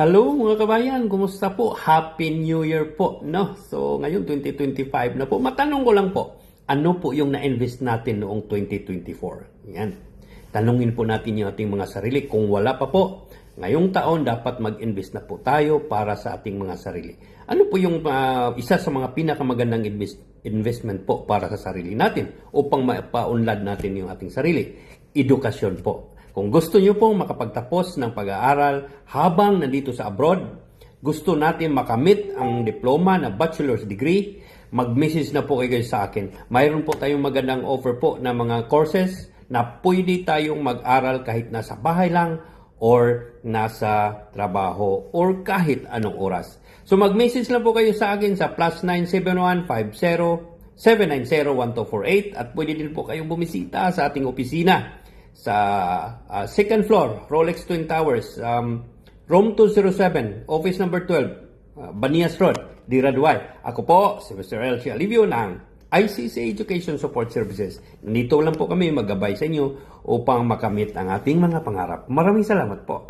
Hello mga kabayan, kumusta po? Happy New Year po, no? So ngayon 2025 na po. Matanong ko lang po, ano po yung na-invest natin noong 2024? Yan. Tanungin po natin yung ating mga sarili. Kung wala pa po, ngayong taon dapat mag-invest na po tayo para sa ating mga sarili. Ano po yung ah, isa sa mga pinakamagandang invest- investment po para sa sarili natin upang mapaunlad natin yung ating sarili? Edukasyon po. Kung gusto nyo pong makapagtapos ng pag-aaral habang nandito sa abroad, gusto natin makamit ang diploma na bachelor's degree, mag-message na po kayo sa akin. Mayroon po tayong magandang offer po na mga courses na pwede tayong mag-aral kahit nasa bahay lang or nasa trabaho or kahit anong oras. So mag-message lang po kayo sa akin sa plus 97150 790-1248 at pwede din po kayong bumisita sa ating opisina sa ah, second floor, Rolex Twin Towers, um, room 207, office number 12, uh, Banias Road, Diraduay. Ako po, si Mr. El Alivio ng ICC Education Support Services. Nandito lang po kami magabay sa inyo upang makamit ang ating mga pangarap. Maraming salamat po.